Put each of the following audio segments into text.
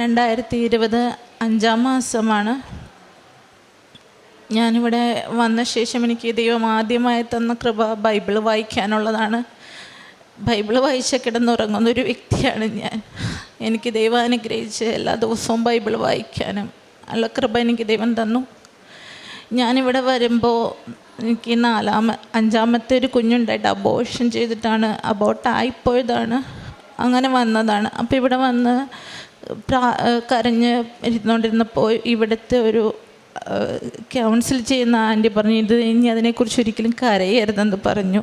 രണ്ടായിരത്തി ഇരുപത് അഞ്ചാം മാസമാണ്. ഞാനിവിടെ വന്ന ശേഷം എനിക്ക് ദൈവം ആദ്യമായി തന്ന കൃപ ബൈബിൾ വായിക്കാനുള്ളതാണ്. ബൈബിൾ വായിച്ച കിടന്നുറങ്ങുന്ന ഒരു വ്യക്തിയാണ് ഞാൻ. എനിക്ക് ദൈവം അനുഗ്രഹിച്ച് എല്ലാ ദിവസവും ബൈബിൾ വായിക്കാനും ഉള്ള കൃപ എനിക്ക് ദൈവം തന്നു. ഞാനിവിടെ വരുമ്പോൾ എനിക്ക് നാലാമ അഞ്ചാമത്തെ ഒരു കുഞ്ഞുണ്ടായിട്ട് അബോഷൻ ചെയ്തിട്ടാണ് അബോട്ടായിപ്പോയതാണ് അങ്ങനെ വന്നതാണ്. അപ്പോൾ ഇവിടെ വന്ന് കരഞ്ഞ് ഇരുന്നുകൊണ്ടിരുന്നപ്പോൾ ഇവിടുത്തെ ഒരു കൗൺസിൽ ചെയ്യുന്ന ആന്റി പറഞ്ഞു ഇത് ഇനി അതിനെക്കുറിച്ച് ഒരിക്കലും കരയരുതെന്ന് പറഞ്ഞു.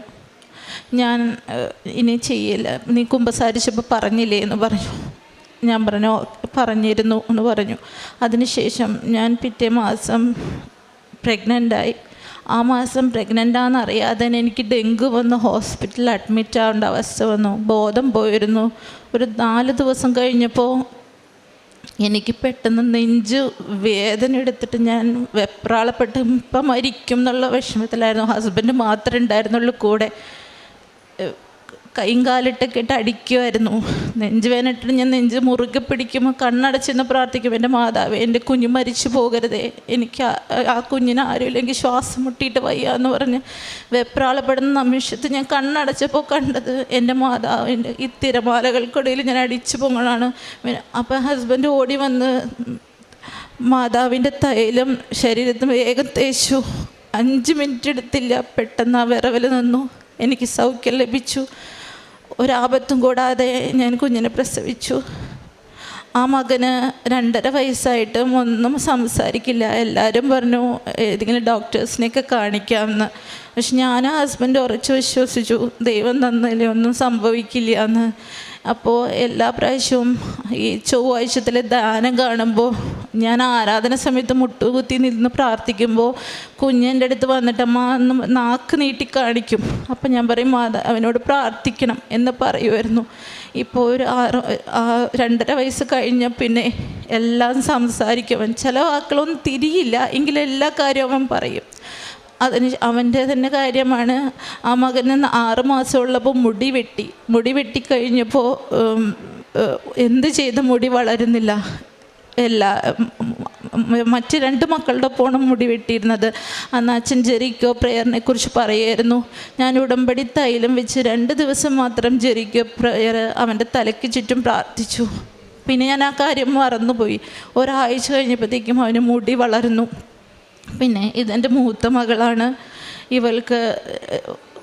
ഞാൻ ഇനി ചെയ്യില്ല. നീ കുമ്പസാരിച്ചപ്പോൾ പറഞ്ഞില്ലേ എന്ന് പറഞ്ഞു. ഞാൻ പറഞ്ഞു പറഞ്ഞിരുന്നു എന്ന് പറഞ്ഞു. അതിനുശേഷം ഞാൻ പിറ്റേ മാസം പ്രഗ്നന്റായി ആ മാസം പ്രഗ്നന്റാണെന്ന് അറിയാതെ തന്നെ എനിക്ക് ഡെങ്കു വന്ന് ഹോസ്പിറ്റലിൽ അഡ്മിറ്റ് ആവേണ്ട അവസ്ഥ വന്നു ബോധം പോയിരുന്നു. ഒരു നാല് ദിവസം കഴിഞ്ഞപ്പോൾ എനിക്ക് പെട്ടെന്ന് നെഞ്ച് വേദന എടുത്തിട്ട് ഞാൻ വെപ്രാളപ്പെട്ട് ഇപ്പം മരിക്കും എന്നുള്ള വിഷമത്തിലായിരുന്നു. ഹസ്ബൻഡ് മാത്രമേ ഉണ്ടായിരുന്നുള്ളൂ കൂടെ. കൈയും കാലിട്ടൊക്കെ അടിക്കുമായിരുന്നു നെഞ്ചുവേനിട്ട് ഞാൻ നെഞ്ച് മുറുകെ പിടിക്കും കണ്ണടച്ചെന്ന് പ്രാർത്ഥിക്കും. എന്റെ മാതാവ് എന്റെ കുഞ്ഞ് മരിച്ചു പോകരുതേ. എനിക്ക് ആ- ആ കുഞ്ഞിന് ആരുമില്ലെങ്കിൽ ശ്വാസം മുട്ടിയിട്ട് വയ്യ എന്ന് പറഞ്ഞ് വെപ്രാളപ്പെടുന്ന നിമിഷത്ത് ഞാൻ കണ്ണടച്ചപ്പോൾ കണ്ടത് എന്റെ മാതാവിന്റെ ഈ തിരമാലകൾക്കിടയിൽ ഞാൻ അടിച്ചു പൊങ്ങണാണ് അപ്പം ഹസ്ബൻഡ് ഓടി വന്ന് മാതാവിന്റെ തൈലം ശരീരത്തിന് വേഗം തേച്ചു. അഞ്ച് മിനിറ്റ് എടുത്തില്ല. പെട്ടെന്ന് ആ വിറവൽ നിന്നു. എനിക്ക് സൗഖ്യം ലഭിച്ചു. ഒരാപത്തും കൂടാതെ ഞാൻ കുഞ്ഞിനെ പ്രസവിച്ചു. ആ മകന് രണ്ടര വയസ്സായിട്ടും ഒന്നും സംസാരിക്കില്ല. എല്ലാവരും പറഞ്ഞു ഏതെങ്കിലും ഡോക്ടേഴ്സിനെയൊക്കെ കാണിക്കാമെന്ന്. പക്ഷെ ഞാൻ ആ ഹസ്ബൻഡ് ഉറച്ചു വിശ്വസിച്ചു ദൈവം തന്നില്ലേ ഒന്നും സംഭവിക്കില്ല എന്ന് അപ്പോൾ എല്ലാ പ്രാവശ്യവും ഈ ചൊവ്വാഴ്ചത്തിലെ ദാനം കാണുമ്പോൾ ഞാൻ ആരാധന സമയത്ത് മുട്ടുകുത്തി നിന്ന് പ്രാർത്ഥിക്കുമ്പോൾ കുഞ്ഞന്റെ അടുത്ത് വന്നിട്ട് അമ്മ നാക്ക് നീട്ടി കാണിക്കും. അപ്പം ഞാൻ പറയും മാതാ അവനോട് പ്രാർത്ഥിക്കണം എന്ന് പറയുമായിരുന്നു ഇപ്പോൾ ഒരു ആറ് രണ്ടര വയസ്സ് കഴിഞ്ഞ പിന്നെ എല്ലാം സംസാരിക്കും. അവൻ ചില വാക്കുകളൊന്നും തിരിയില്ല എങ്കിലും എല്ലാ കാര്യവും അവൻ പറയും. അതിന് അവന്റെ തന്നെ കാര്യമാണ് ആ മകന് ആറ് മാസമുള്ളപ്പോൾ മുടി വെട്ടി. മുടി വെട്ടിക്കഴിഞ്ഞപ്പോൾ കഴിഞ്ഞപ്പോൾ എന്ത് ചെയ്ത മുടി വളരുന്നില്ല. എല്ലാ മറ്റ് രണ്ട് മക്കളുടെ പോണം മുടി വെട്ടിയിരുന്നത്. അന്ന് അച്ഛൻ ജെറിക്കോ പ്രെയറിനെ കുറിച്ച് പറയുമായിരുന്നു ഞാൻ ഉടമ്പടി തൈലം വെച്ച് രണ്ട് ദിവസം മാത്രം ജെറിക്കോ പ്രെയർ അവന്റെ തലയ്ക്ക് ചുറ്റും പ്രാർത്ഥിച്ചു. പിന്നെ ഞാൻ ആ കാര്യം മറന്നുപോയി. ഒരാഴ്ച കഴിഞ്ഞപ്പോഴത്തേക്കും അവന് മുടി വളർന്നു. പിന്നെ ഇതെന്റെ മൂത്ത മകളാണ്. ഇവൾക്ക്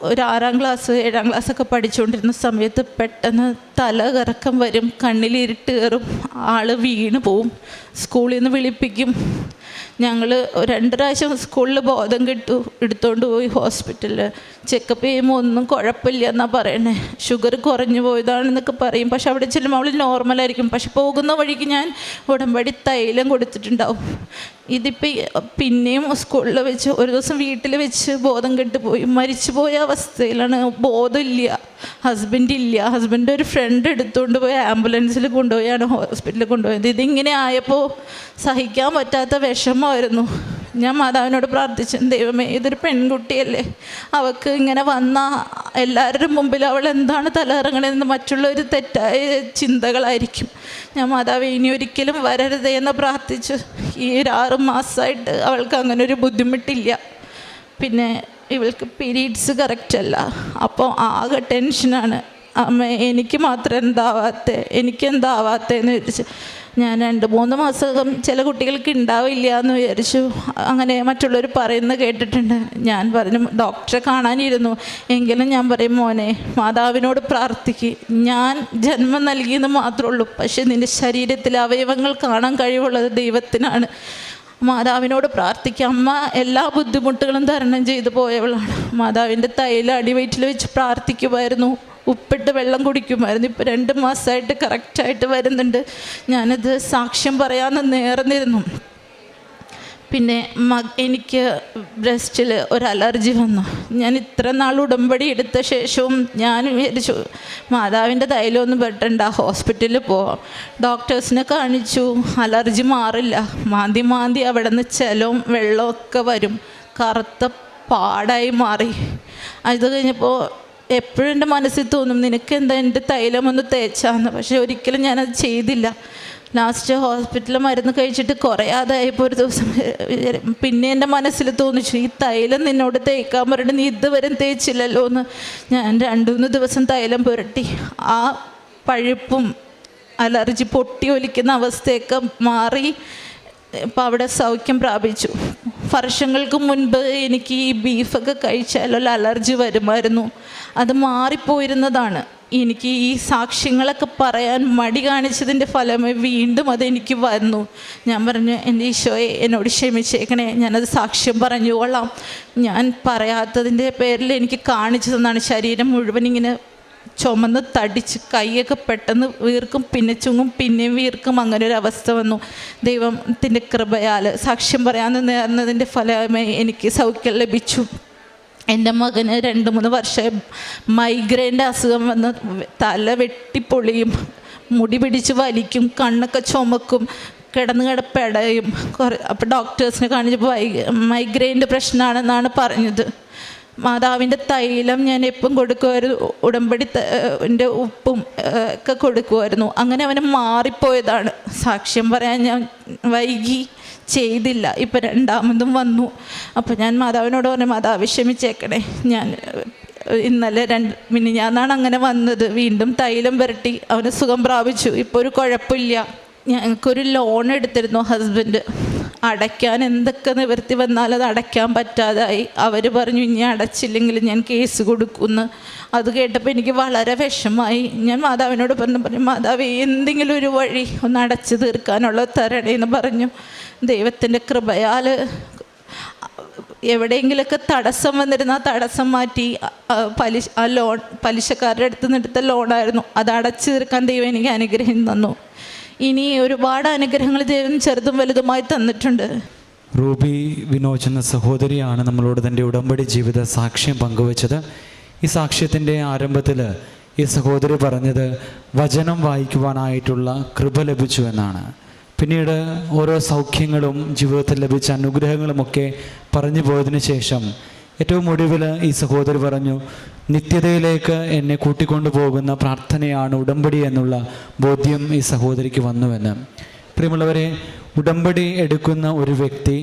ഒരു ആറാം ക്ലാസ് ഏഴാം ക്ലാസ് ഒക്കെ പഠിച്ചുകൊണ്ടിരുന്ന സമയത്ത് പെട്ടെന്ന് തല കറക്കം വരും കണ്ണിലിരുട്ട് കയറും ആൾ വീണ് പോവും. സ്കൂളിൽ നിന്ന് വിളിപ്പിക്കും. ഞങ്ങൾ രണ്ട് പ്രാവശ്യം സ്കൂളിൽ ബോധം കിട്ടു എടുത്തുകൊണ്ട് പോയി ഹോസ്പിറ്റലിൽ ചെക്കപ്പ് ചെയ്യുമ്പോൾ ഒന്നും കുഴപ്പമില്ല എന്നാണ് പറയണേ. ഷുഗർ കുറഞ്ഞു പോയതാണെന്നൊക്കെ പറയും. പക്ഷെ അവിടെ ചെല്ലുമ്പോൾ അവൾ നോർമലായിരിക്കും പക്ഷെ പോകുന്ന വഴിക്ക് ഞാൻ ഉടമ്പടി തൈലം കൊടുത്തിട്ടുണ്ടാവും. ഇതിപ്പോൾ പിന്നെയും സ്കൂളിൽ വെച്ച് ഒരു ദിവസം വീട്ടിൽ വെച്ച് ബോധം കെട്ടുപോയി മരിച്ചു പോയ അവസ്ഥയിലാണ് ബോധമില്ല ഹസ്ബൻഡ് ഇല്ല. ഹസ്ബൻഡ് ഒരു ഫ്രണ്ട് എടുത്തുകൊണ്ട് പോയി ആംബുലൻസിൽ കൊണ്ടുപോയാണ് ഹോസ്പിറ്റലിൽ കൊണ്ടുപോയത്. ഇതിങ്ങനെ ആയപ്പോൾ സഹിക്കാൻ പറ്റാത്ത വിഷമമായിരുന്നു. ഞാൻ മാതാവിനോട് പ്രാർത്ഥിച്ചു ദൈവമേ ഇതൊരു പെൺകുട്ടിയല്ലേ? അവൾക്ക് ഇങ്ങനെ വന്ന എല്ലാവരുടെ മുമ്പിൽ അവൾ എന്താണ് തലയിറങ്ങണമെന്ന് മറ്റുള്ളവർ തെറ്റായ ചിന്തകളായിരിക്കും. ഞാൻ മാതാവ് ഇനി ഒരിക്കലും വരരുതേ എന്ന് പ്രാർത്ഥിച്ചു ഈ ഒരു ആറ് മാസമായിട്ട് അവൾക്ക് അങ്ങനെ ഒരു ബുദ്ധിമുട്ടില്ല. പിന്നെ ഇവൾക്ക് പീരീഡ്സ് കറക്റ്റ് അല്ല. അപ്പോൾ ആകെ ടെൻഷനാണ് അമ്മ എനിക്ക് മാത്രം എന്താവാത്ത? എനിക്ക് എന്താവാത്തതെന്ന് വിചാരിച്ച്. ഞാൻ രണ്ട് മൂന്ന് മാസം ചില കുട്ടികൾക്ക് ഉണ്ടാവില്ല എന്ന് വിചാരിച്ചു. അങ്ങനെ മറ്റുള്ളവർ പറയുന്നത് കേട്ടിട്ടുണ്ട്. ഞാൻ പറഞ്ഞു ഡോക്ടറെ കാണാനിരുന്നു. എങ്കിലും ഞാൻ പറയും മോനെ മാതാവിനോട് പ്രാർത്ഥിക്കുക ഞാൻ ജന്മം നൽകിയെന്ന് മാത്രമേ ഉള്ളൂ. പക്ഷേ നിന്റെ ശരീരത്തിലെ അവയവങ്ങൾ കാണാൻ കഴിവുള്ളത് ദൈവത്തിനാണ്. മാതാവിനോട് പ്രാർത്ഥിക്കുക അമ്മ എല്ലാ ബുദ്ധിമുട്ടുകളും തരണം ചെയ്തു പോയവളാണ്. മാതാവിന്റെ തൈല അടിവയറ്റിൽ വെച്ച് പ്രാർത്ഥിക്കുമായിരുന്നു. ഉപ്പിട്ട് വെള്ളം കുടിക്കുമായിരുന്നു. ഇപ്പോൾ രണ്ട് മാസമായിട്ട് കറക്റ്റായിട്ട് വരുന്നുണ്ട്. ഞാനത് സാക്ഷ്യം പറയാമെന്ന് നേർന്നിരുന്നു. പിന്നെ എനിക്ക് ബ്രസ്റ്റിൽ ഒരു അലർജി വന്നു. ഞാൻ ഇത്ര നാൾ ഉടമ്പടി എടുത്ത ശേഷവും ഞാൻ വിചാരിച്ചു മാതാവിന്റെ തൈലമൊന്നും പെട്ടണ്ട ഹോസ്പിറ്റലിൽ പോവാം. ഡോക്ടേഴ്സിനെ കാണിച്ചു അലർജി മാറില്ല. മാന്തി മാന്തി അവിടെ നിന്ന് ചെലവും വെള്ളമൊക്കെ വരും. കറുത്ത പാടായി മാറി. അത് കഴിഞ്ഞപ്പോൾ എപ്പോഴും എന്റെ മനസ്സിൽ തോന്നും നിനക്ക് എന്താ എന്റെ തൈലം ഒന്ന് തേച്ചാന്ന്? പക്ഷെ ഒരിക്കലും ഞാനത് ചെയ്തില്ല. ലാസ്റ്റ് ഹോസ്പിറ്റലിൽ മരുന്ന് കഴിച്ചിട്ട് കുറയാതായപ്പോൾ ഒരു ദിവസം പിന്നെ എന്റെ മനസ്സിൽ തോന്നിച്ചു ഈ തൈലം നിന്നോട് തേക്കാൻ പറഞ്ഞു നീ ഇതുവരെ തേച്ചില്ലല്ലോ എന്ന്. ഞാൻ രണ്ടു മൂന്ന് ദിവസം തൈലം പുരട്ടി. ആ പഴുപ്പും അലർജി പൊട്ടി ഒലിക്കുന്ന അവസ്ഥയൊക്കെ മാറി ഇപ്പം അവിടെ സൗഖ്യം പ്രാപിച്ചു. വർഷങ്ങൾക്ക് മുൻപ് എനിക്ക് ഈ ബീഫൊക്കെ കഴിച്ചാലുള്ള അലർജി വരുമായിരുന്നു. അത് മാറിപ്പോയിരുന്നതാണ്. എനിക്ക് ഈ സാക്ഷ്യങ്ങളൊക്കെ പറയാൻ മടി കാണിച്ചതിന്റെ ഫലമേ വീണ്ടും അതെനിക്ക് വന്നു. ഞാൻ പറഞ്ഞു എന്റെ ഈശോയെ എന്നോട് ക്ഷമിച്ചേക്കണേ. ഞാനത് സാക്ഷ്യം പറഞ്ഞുകൊള്ളാം. ഞാൻ പറയാത്തതിന്റെ പേരിൽ എനിക്ക് കാണിച്ചു തന്നാണ്. ശരീരം മുഴുവൻ ഇങ്ങനെ ചുമന്ന് തടിച്ച് കൈയൊക്കെ പെട്ടെന്ന് വീർക്കും പിന്നെ ചുങ്ങും പിന്നെയും വീർക്കും. അങ്ങനെ ഒരു അവസ്ഥ വന്നു. ദൈവത്തിന്റെ കൃപയാൽ സാക്ഷ്യം പറയാമെന്ന് നേർന്നതിന്റെ ഫലമായി എനിക്ക് സൗഖ്യം ലഭിച്ചു. എന്റെ മകന് രണ്ട് മൂന്ന് വർഷം മൈഗ്രെയിന്റെ അസുഖം വന്ന് തല വെട്ടിപ്പൊളിയും മുടി പിടിച്ച് വലിക്കും കണ്ണൊക്കെ ചുമക്കും കിടന്ന് കിടപ്പടയും. കുറേ അപ്പോൾ ഡോക്ടേഴ്സിനെ കാണിച്ചപ്പോൾ മൈഗ്രെയിന്റെ പ്രശ്നമാണെന്നാണ് പറഞ്ഞത്. മാതാവിന്റെ തൈലം ഞാൻ എപ്പം കൊടുക്കുമായിരുന്നു ഉടമ്പടി എന്റെ ഉപ്പും ഒക്കെ കൊടുക്കുമായിരുന്നു അങ്ങനെ അവന് മാറിപ്പോയതാണ്. സാക്ഷ്യം പറയാൻ ഞാൻ വൈകി ചെയ്തില്ല. ഇപ്പം രണ്ടാമതും വന്നു. അപ്പോൾ ഞാൻ മാതാവിനോട് പറഞ്ഞു മാതാവ് ക്ഷമിച്ചേക്കണേ. ഞാൻ ഇന്നലെ രണ്ട് മിനിഞ്ഞാന്നാണ് അങ്ങനെ വന്നത്. വീണ്ടും തൈലം പുരട്ടി അവന് സുഖം പ്രാപിച്ചു. ഇപ്പോൾ ഒരു കുഴപ്പമില്ല. ഞങ്ങൾക്കൊരു ലോൺ എടുത്തിരുന്നു ഹസ്ബൻഡ്. അടയ്ക്കാൻ എന്തൊക്കെ നിവർത്തി വന്നാലും അത് അടയ്ക്കാൻ പറ്റാതായി. അവർ പറഞ്ഞു ഇനി അടച്ചില്ലെങ്കിൽ ഞാൻ കേസ് കൊടുക്കുമെന്ന് അത് കേട്ടപ്പോൾ എനിക്ക് വളരെ വിഷമായി ഞാൻ മാതാവിനോട് പറഞ്ഞു പറഞ്ഞു മാതാവ് എന്തെങ്കിലും ഒരു വഴി ഒന്ന് അടച്ചു തീർക്കാനുള്ള തരണേന്ന് പറഞ്ഞു. ദൈവത്തിന്റെ കൃപയാൽ എവിടെയെങ്കിലൊക്കെ തടസ്സം വന്നിരുന്ന തടസ്സം മാറ്റി പലിശ ആ ലോൺ പലിശക്കാരുടെ അടുത്ത് നിന്നെടുത്ത ലോണായിരുന്നു. അത് അടച്ചു തീർക്കാൻ ദൈവം എനിക്ക് അനുഗ്രഹം തന്നു. ഇനി ഒരുപാട് അനുഗ്രഹങ്ങൾ ദൈവം ചെറുതും വലുതുമായി തന്നിട്ടുണ്ട്. റൂബി വിനോജ് എന്ന സഹോദരിയാണ് നമ്മളോട് തന്റെ ഉടമ്പടി ജീവിത സാക്ഷ്യം പങ്കുവച്ചത്. ഈ സാക്ഷ്യത്തിന്റെ ആരംഭത്തിൽ ഈ സഹോദരി പറഞ്ഞത് വചനം വായിക്കുവാനായിട്ടുള്ള കൃപ ലഭിച്ചു എന്നാണ്. പിന്നീട് ഓരോ സൗഖ്യങ്ങളും ജീവിതത്തിൽ ലഭിച്ച അനുഗ്രഹങ്ങളുമൊക്കെ പറഞ്ഞു പോയതിനു ശേഷം ഏറ്റവും ഒടുവിൽ ഈ സഹോദരി പറഞ്ഞു നിത്യതയിലേക്ക് എന്നെ കൂട്ടിക്കൊണ്ടു പോകുന്ന പ്രാർത്ഥനയാണ് ഉടമ്പടി എന്നുള്ള ബോധ്യം ഈ സഹോദരിക്ക് വന്നുവെന്ന്. പ്രിയമുള്ളവരെ ഉടമ്പടി എടുക്കുന്ന ഒരു വ്യക്തി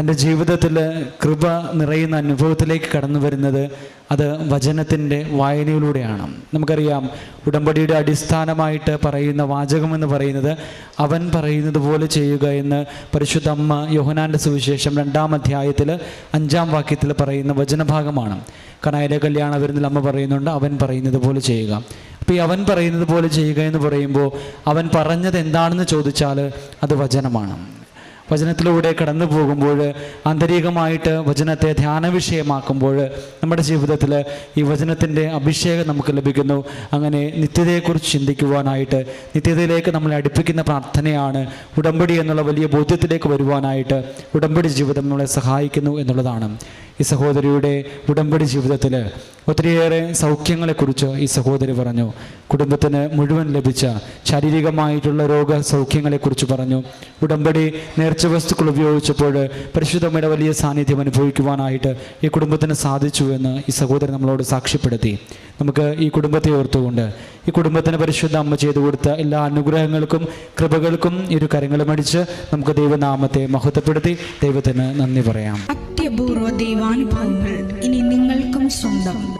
തന്റെ ജീവിതത്തിൽ കൃപ നിറയുന്ന അനുഭവത്തിലേക്ക് കടന്നു വരുന്നത് അത് വചനത്തിന്റെ വായനയിലൂടെയാണ്. നമുക്കറിയാം ഉടമ്പടിയുടെ അടിസ്ഥാനമായിട്ട് പറയുന്ന വാചകമെന്ന് പറയുന്നത് അവൻ പറയുന്നത് പോലെ ചെയ്യുക എന്ന് പരിശുദ്ധ അമ്മ യോഹനാന്റെ സുവിശേഷം രണ്ടാം അധ്യായത്തിൽ അഞ്ചാം വാക്യത്തിൽ പറയുന്ന വചനഭാഗമാണ്. കനായിലെ കല്യാണ വിരുന്നിൽ അമ്മ പറയുന്നുണ്ട് അവൻ പറയുന്നത് പോലെ ചെയ്യുക. അപ്പോൾ ഈ അവൻ പറയുന്നത് പോലെ ചെയ്യുക എന്ന് പറയുമ്പോൾ അവൻ പറഞ്ഞത് എന്താണെന്ന് ചോദിച്ചാൽ അത് വചനമാണ്. വചനത്തിലൂടെ കടന്നു പോകുമ്പോൾ ആന്തരികമായിട്ട് വചനത്തെ ധ്യാന വിഷയമാക്കുമ്പോൾ നമ്മുടെ ജീവിതത്തിൽ ഈ വചനത്തിന്റെ അഭിഷേകം നമുക്ക് ലഭിക്കുന്നു. അങ്ങനെ നിത്യതയെക്കുറിച്ച് ചിന്തിക്കുവാനായിട്ട് നിത്യതയിലേക്ക് നമ്മളെ അടുപ്പിക്കുന്ന പ്രാർത്ഥനയാണ് ഉടമ്പടി എന്നുള്ള വലിയ ബോധ്യത്തിലേക്ക് വരുവാനായിട്ട് ഉടമ്പടി ജീവിതം നമ്മളെ സഹായിക്കുന്നു എന്നുള്ളതാണ്. ഈ സഹോദരിയുടെ ഉടമ്പടി ജീവിതത്തിൽ ഒത്തിരിയേറെ സൗഖ്യങ്ങളെക്കുറിച്ച് ഈ സഹോദരി പറഞ്ഞു. കുടുംബത്തിന് മുഴുവൻ ലഭിച്ച ശാരീരികമായിട്ടുള്ള രോഗ സൗഖ്യങ്ങളെക്കുറിച്ച് പറഞ്ഞു. ഉടമ്പടി നേർച്ച വസ്തുക്കൾ ഉപയോഗിച്ചപ്പോൾ പരിശുദ്ധമ്മയുടെ വലിയ സാന്നിധ്യം അനുഭവിക്കുവാനായിട്ട് ഈ കുടുംബത്തിന് സാധിച്ചു എന്ന് ഈ സഹോദരി നമ്മളോട് സാക്ഷ്യപ്പെടുത്തി. നമുക്ക് ഈ കുടുംബത്തെ ഓർത്തുകൊണ്ട് ഈ കുടുംബത്തിന് പരിശുദ്ധ അമ്മ ചെയ്തു കൊടുത്ത എല്ലാ അനുഗ്രഹങ്ങൾക്കും കൃപകൾക്കും ഇരു കരങ്ങളും അടിച്ച് നമുക്ക് ദൈവനാമത്തെ മഹത്വപ്പെടുത്തി ദൈവത്തിന് നന്ദി പറയാം. അത്യപൂർവ ദൈവാനുഭവങ്ങൾ ഇനി നിങ്ങൾക്കും സ്വന്തം.